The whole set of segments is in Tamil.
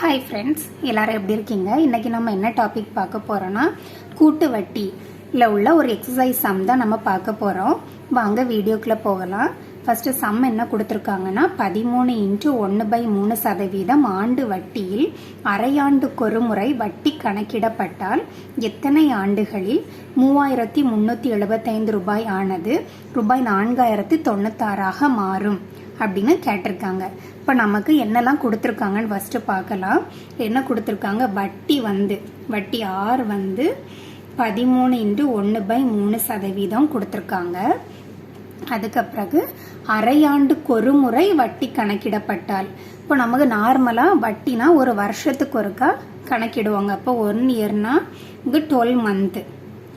ஹாய் ஃப்ரெண்ட்ஸ் எல்லோரும் எப்படி இருக்கீங்க? இன்னைக்கு நம்ம என்ன டாபிக் பார்க்க போகிறோன்னா கூட்டு வட்டியில் உள்ள ஒரு எக்ஸசைஸ் சம் தான் நம்ம பார்க்க போகிறோம் வாங்க வீடியோக்குள்ளே போகலாம். ஃபஸ்ட்டு சம் என்ன கொடுத்துருக்காங்கன்னா பதிமூணு இன்ட்டு ஒன்று பை மூணு சதவீதம் ஆண்டு வட்டியில் அரையாண்டுக்கொரு முறை வட்டி கணக்கிடப்பட்டால் எத்தனை ஆண்டுகளில்? மூவாயிரத்தி முந்நூற்றி எழுபத்தைந்து ரூபாய் ஆனது ரூபாய் நான்காயிரத்தி தொண்ணூத்தாறாக மாறும். அப்படின்னு கேட்டிருக்காங்க. இப்போ நமக்கு என்னெல்லாம் கொடுத்துருக்காங்கன்னு ஃபஸ்ட்டு பார்க்கலாம். என்ன கொடுத்துருக்காங்க? வட்டி வந்து வட்டி ஆர் வந்து பதிமூணு இன்ட்டு ஒன்று பை மூணு சதவீதம் கொடுத்துருக்காங்க. அதுக்கு பிறகு அரையாண்டுக்கு ஒரு முறை வட்டி கணக்கிடப்பட்டால். இப்போ நமக்கு நார்மலாக வட்டினா ஒரு வருஷத்துக்கு ஒருக்கா கணக்கிடுவாங்க. அப்போ ஒன் இயர்னா இங்கே டுவெல் மந்த்து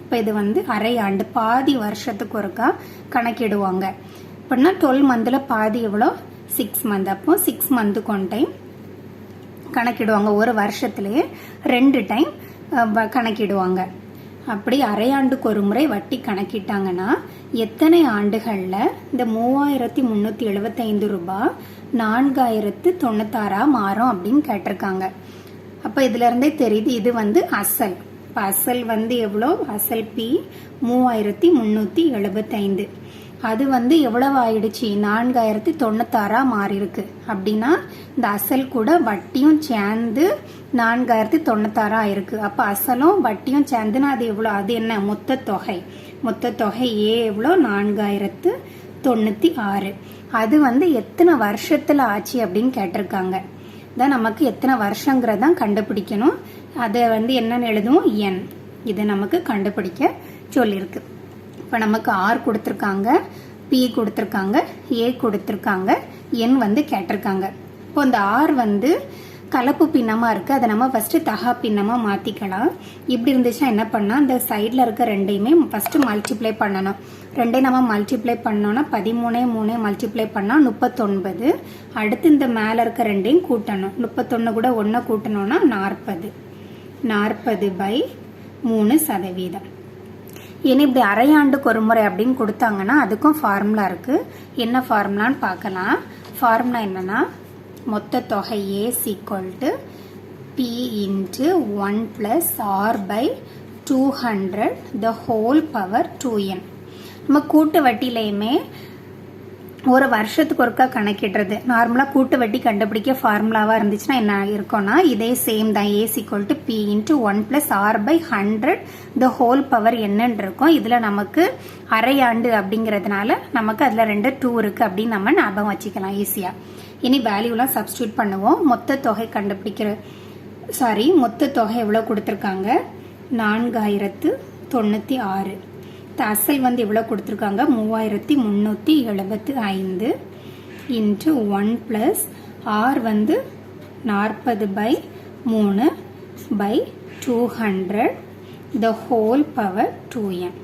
இப்போ இது வந்து அரையாண்டு பாதி வருஷத்துக்கு ஒருக்கா கணக்கிடுவாங்க. அப்படின்னா டுவெல் மந்தில் பாதி எவ்வளோ சிக்ஸ் மந்த். அப்போ சிக்ஸ் மந்த்துக்கு ஒன் டைம் கணக்கிடுவாங்க. ஒரு வருஷத்துலேயே ரெண்டு டைம் கணக்கிடுவாங்க. அப்படி அரையாண்டுக்கு ஒரு முறை வட்டி கணக்கிட்டாங்கன்னா எத்தனை ஆண்டுகளில் இந்த மூவாயிரத்தி முந்நூற்றி எழுபத்தைந்து ரூபாய் நான்காயிரத்து தொண்ணூத்தாறாக மாறும் அப்படின்னு கேட்டிருக்காங்க. அப்போ இதுலேருந்தே தெரியுது இது வந்து அசல். இப்போ அசல் வந்து எவ்வளோ அசல் பி மூவாயிரத்தி முந்நூற்றி எழுபத்தைந்து அது வந்து எவ்வளவு ஆயிடுச்சு? நான்காயிரத்தி தொண்ணூத்தாறா மாறியிருக்கு. அப்படின்னா இந்த அசல் கூட வட்டியும் சேர்ந்து நான்காயிரத்தி தொண்ணூத்தாறா ஆயிருக்கு. அப்போ அசலும் வட்டியும் சேர்ந்துன்னா அது எவ்வளோ? அது என்ன? மொத்த தொகை. மொத்த தொகை ஏ எவ்வளோ? நான்காயிரத்து தொண்ணூத்தி ஆறு அது வந்து எத்தனை வருஷத்துல ஆச்சு அப்படின்னு கேட்டிருக்காங்க. தான் நமக்கு எத்தனை வருஷங்கிறதான் கண்டுபிடிக்கணும். அதை வந்து என்னன்னு எழுதுவோம்? என். இதை நமக்கு கண்டுபிடிக்க சொல்லியிருக்கு. இப்போ நமக்கு ஆர் கொடுத்துருக்காங்க பி கொடுத்துருக்காங்க ஏ கொடுத்துருக்காங்க என் வந்து கேட்டிருக்காங்க. இப்போ இந்த ஆர் வந்து கலப்பு பின்னமாக இருக்குது அதை நம்ம ஃபஸ்ட்டு தகா பின்னமாக மாற்றிக்கலாம் இப்படி இருந்துச்சுன்னா என்ன பண்ணால் இந்த சைடில் இருக்க ரெண்டையுமே ஃபஸ்ட்டு மல்டிப்ளை பண்ணணும். ரெண்டையும் நம்ம மல்டிப்ளை பண்ணோன்னா பதிமூணே மூணே மல்டிப்ளை பண்ணால் முப்பத்தொன்பது. அடுத்து இந்த மேலே இருக்க ரெண்டையும் கூட்டணும். முப்பத்தொன்று கூட ஒன்றை கூட்டணும்னா நாற்பது. நாற்பது பை மூணு சதவீதம். ஏன்னா இப்படி அரையாண்டுக்கு ஒரு முறை அப்படின்னு கொடுத்தாங்கன்னா அதுக்கும் ஃபார்முலா இருக்கு. என்ன ஃபார்முலான்னு பார்க்கலாம். ஃபார்முலா என்னன்னா மொத்த தொகை A equal to B into one plus R by two hundred the whole power to n நம்ம கூட்டு வட்டிலையுமே ஒரு வருஷத்துக்கு ஒருக்கா கணக்கிடுறது. நார்மலாக கூட்டு வட்டி கண்டுபிடிக்க ஃபார்முலாவாக இருந்துச்சுன்னா என்ன இருக்கும்னா இதே சேம் தான். A's equal to B into one plus R by hundred the whole power என்னன்னு இருக்கும். இதில் நமக்கு அரையாண்டு அப்படிங்கிறதுனால நமக்கு அதில் ரெண்டு டூ இருக்குது அப்படின்னு நம்ம ஞாபகம் வச்சுக்கலாம் ஈஸியாக இனி வேல்யூலாம் சப்ஸ்டியூட் பண்ணுவோம். மொத்த தொகை கண்டுபிடிக்கிற சாரி மொத்த தொகை எவ்வளோ கொடுத்துருக்காங்க? நான்காயிரத்து தொண்ணூற்றி ஆறு. அசல் வந்து எவ்வளோ கொடுத்துருக்காங்க? மூவாயிரத்தி முந்நூற்றி எழுபத்து ஐந்து இன்ட்டு ஒன் ப்ளஸ் ஆர் வந்து நாற்பது பை மூணு by two hundred the whole power to n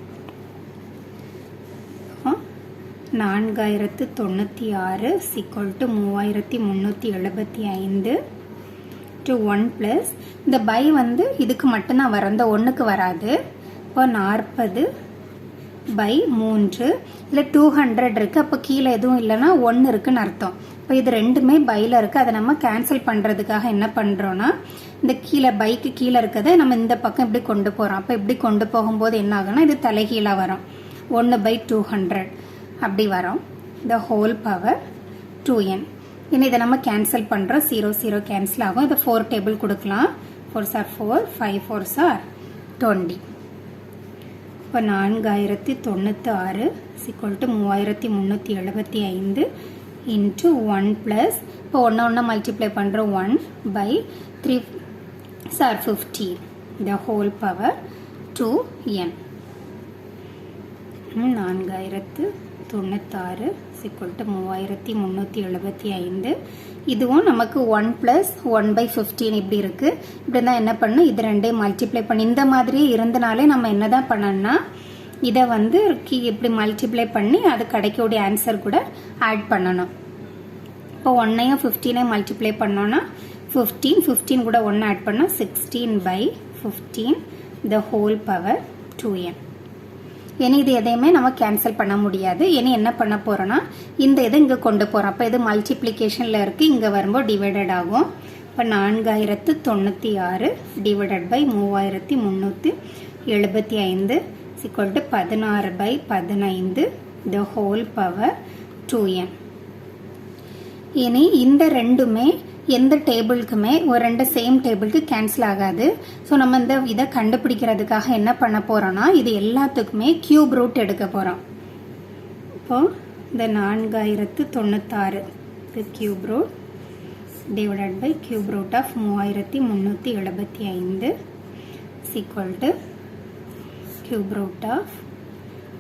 நான்காயிரத்து தொண்ணூற்றி ஆறு சிக்வல் டு மூவாயிரத்தி முந்நூற்றி எழுபத்தி ஐந்து டு ஒன் ப்ளஸ் இந்த பை வந்து இதுக்கு மட்டும்தான் வரும் இந்த ஒன்றுக்கு வராது. இப்போ நாற்பது பை மூன்று இல்லை டூ ஹண்ட்ரட் இருக்குது அப்போ கீழே எதுவும் இல்லைன்னா ஒன்று இருக்குதுன்னு அர்த்தம். இப்போ இது ரெண்டுமே பையில் இருக்குது அதை நம்ம கேன்சல் பண்ணுறதுக்காக என்ன பண்ணுறோன்னா இந்த கீழே பைக்கு கீழே இருக்கிறத நம்ம இந்த பக்கம் இப்படி கொண்டு போகிறோம் அப்போ இப்படி கொண்டு போகும்போது என்ன ஆகும்னா இது தலைகீழாக வரும். ஒன்று பை டூ ஹண்ட்ரட் அப்படி வரும். The whole power to n இனி இதை நம்ம கேன்சல் பண்ணுறோம் ஜீரோ ஜீரோ கேன்சல் ஆகும். இதை ஃபோர் டேபிள் கொடுக்கலாம். Four sir four five four sir twenty இப்போ நான்காயிரத்தி தொண்ணூற்றி ஆறு சிக்வல் டு மூவாயிரத்தி முந்நூற்றி எழுபத்தி ஐந்து இன்ட்டு ஒன் ப்ளஸ் இப்போ ஒன்று ஒன்றா மல்டிப்ளை பண்ணுறோம் one by three sir fifty the whole power to n நான்காயிரத்து தொண்ணூத்தாறு சிக்வல் டு மூவாயிரத்தி முந்நூற்றி எழுபத்தி ஐந்து இதுவும் நமக்கு one plus one by fifteen இப்படி இருக்குது இப்படி தான் என்ன பண்ணணும்? இது ரெண்டையும் மல்டிப்ளை பண்ணி இந்த மாதிரியே இருந்தனாலே நம்ம என்ன தான் பண்ணணும்னா இதை வந்து கீ இப்படி மல்டிப்ளை பண்ணி அது கிடைக்கக்கூடிய ஆன்சர் கூட ஆட் பண்ணணும். இப்போ ஒன்னையும் ஃபிஃப்டீனையும் மல்டிப்ளை பண்ணோன்னா ஃபிஃப்டீன் ஃபிஃப்டீன் கூட ஒன்று ஆட் பண்ணால் sixteen by fifteen the whole power to n இனி இது எதையுமே நம்ம கேன்சல் பண்ண முடியாது. இனி என்ன பண்ண போகிறோன்னா இந்த இதை இங்கே கொண்டு போகிறோம் அப்போ இது மல்டிப்ளிகேஷனில் இருக்குது இங்கே வரும்போது டிவைடட் ஆகும். இப்போ நான்காயிரத்து தொண்ணூற்றி ஆறு டிவைடட் பை மூவாயிரத்தி முந்நூற்றி எழுபத்தி ஐந்து சிக்வல் டு பதினாறு பை பதினைந்து the whole power to n இனி இந்த ரெண்டுமே எந்த டேபிளுக்குமே ஒரு ரெண்டு சேம் டேபிளுக்கு கேன்சல் ஆகாது. ஸோ நம்ம இந்த இதை கண்டுபிடிக்கிறதுக்காக என்ன பண்ண போகிறோம்னா இது எல்லாத்துக்குமே கியூப் ரூட் எடுக்க போகிறோம் இப்போது இந்த நான்காயிரத்து தொண்ணூத்தாறு இது cube root divided by cube root of மூவாயிரத்தி முந்நூற்றி எழுபத்தி ஐந்து equal to cube root of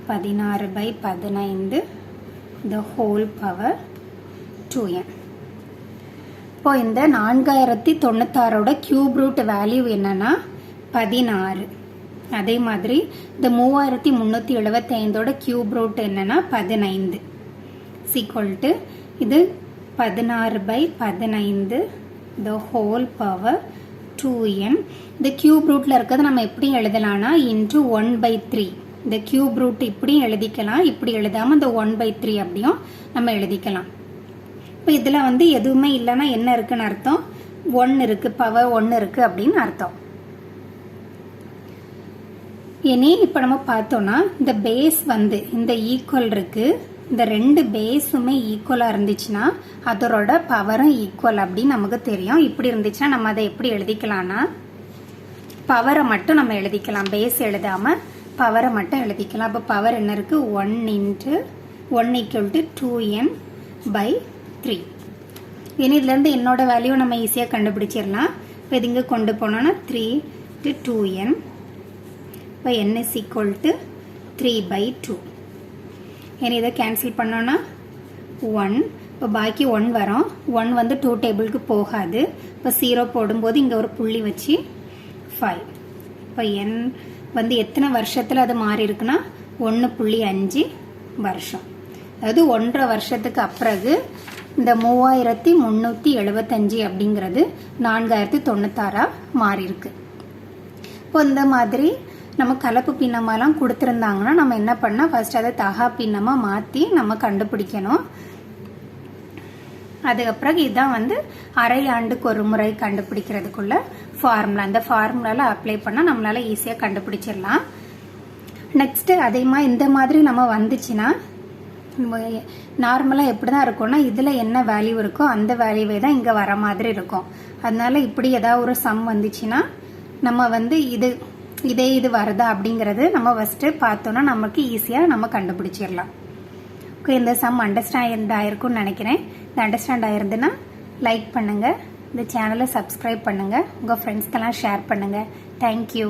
பதினாறு பை பதினைந்து the whole power to n இப்போ இந்த நான்காயிரத்தி தொண்ணூத்தாறோட கியூப் ரூட் வேல்யூ என்னன்னா பதினாறு. அதே மாதிரி இந்த மூவாயிரத்தி முந்நூற்றி எழுபத்தி ஐந்தோட கியூப் ரூட் என்னன்னா பதினைந்து சீக்வல்ட்டு இது பதினாறு பை பதினைந்து the whole power to n இந்த கியூப் ரூட்டில் இருக்கிறது நம்ம எப்படி எழுதலாம்னா இன்ட்டு ஒன் பை த்ரீ இந்த கியூப் ரூட் இப்படியும் எழுதிக்கலாம் இப்படி எழுதாமல் இந்த ஒன் பை த்ரீ அப்படியும் நம்ம எழுதிக்கலாம். இப்போ இதில் வந்து எதுவுமே இல்லைன்னா என்ன இருக்குன்னு அர்த்தம்? ஒன்று இருக்குது பவர் ஒன்று இருக்குது அப்படின்னு அர்த்தம். இனி இப்போ நம்ம பார்த்தோன்னா இந்த பேஸ் வந்து இந்த ஈக்குவல் இருக்குது இந்த ரெண்டு பேஸுமே ஈக்குவலாக இருந்துச்சுன்னா அதோட பவரும் ஈக்குவல் அப்படின்னு நமக்கு தெரியும். இப்படி இருந்துச்சுன்னா நம்ம அதை எப்படி எழுதிக்கலாம்னா பவரை மட்டும் நம்ம எழுதிக்கலாம். பேஸ் எழுதாமல் பவரை மட்டும் எழுதிக்கலாம். அப்போ பவர் என்ன இருக்குது one into one equal to two n by three இனி இதுலேருந்து என்னோட வேல்யூ நம்ம ஈஸியாக கண்டுபிடிச்சிடலாம். இப்போ இது இங்கே கொண்டு போனோன்னா த்ரீ டு டூ என் இப்போ n is equal to three by two இனி இதை கேன்சல் பண்ணோன்னா ஒன் இப்போ பாக்கி ஒன் வரும். ஒன் வந்து டூ டேபிளுக்கு போகாது. இப்போ ஜீரோ போடும்போது இங்கே ஒரு புள்ளி வச்சு ஃபைவ் இப்போ என் வந்து எத்தனை வருஷத்தில் அது மாறி இருக்குன்னா ஒன்று புள்ளி அஞ்சு வருஷம். அதாவது ஒன்றரை வருஷத்துக்கு அப்புறகு இந்த மூவாயிரத்தி முந்நூற்றி எழுபத்தஞ்சு அப்படிங்கிறது நான்காயிரத்தி தொண்ணூத்தாறாக மாறியிருக்கு. இப்போ இந்த மாதிரி நம்ம கலப்பு பின்னமாலாம் கொடுத்துருந்தாங்கன்னா நம்ம என்ன பண்ணால் ஃபர்ஸ்ட் அதை தகா பின்னமாக மாற்றி நம்ம கண்டுபிடிக்கணும். அதுக்கப்புறம் இதுதான் வந்து அரை ஆண்டுக்கு ஒரு முறை கண்டுபிடிக்கிறதுக்குள்ள ஃபார்முலா அந்த ஃபார்முலாவில் அப்ளை பண்ணால் நம்மளால் ஈஸியாக கண்டுபிடிச்சிடலாம். நெக்ஸ்ட்டு அதிகமாக இந்த மாதிரி நம்ம வந்துச்சுன்னா நார்மலாக எப்படி தான் இருக்கும்னா இதில் என்ன வேல்யூ இருக்கோ அந்த வேல்யூவே தான் இங்கே வர மாதிரி இருக்கும். அதனால இப்படி ஏதாவது ஒரு சம் வந்துச்சுன்னா நம்ம வந்து இது இதே இது வருதா அப்படிங்கிறது நம்ம ஃபஸ்ட்டு பார்த்தோன்னா நமக்கு ஈஸியாக நம்ம கண்டுபிடிச்சிடலாம். ஓகே இந்த சம் அண்டர்ஸ்டாண்ட் ஆயிருக்கும்னு நினைக்கிறேன். இந்த அண்டர்ஸ்டாண்ட் ஆயிருந்துன்னா லைக் பண்ணுங்கள் இந்த சேனலை சப்ஸ்கிரைப் பண்ணுங்கள் உங்கள் ஃப்ரெண்ட்ஸ்க்கெல்லாம் ஷேர் பண்ணுங்கள் தேங்க்யூ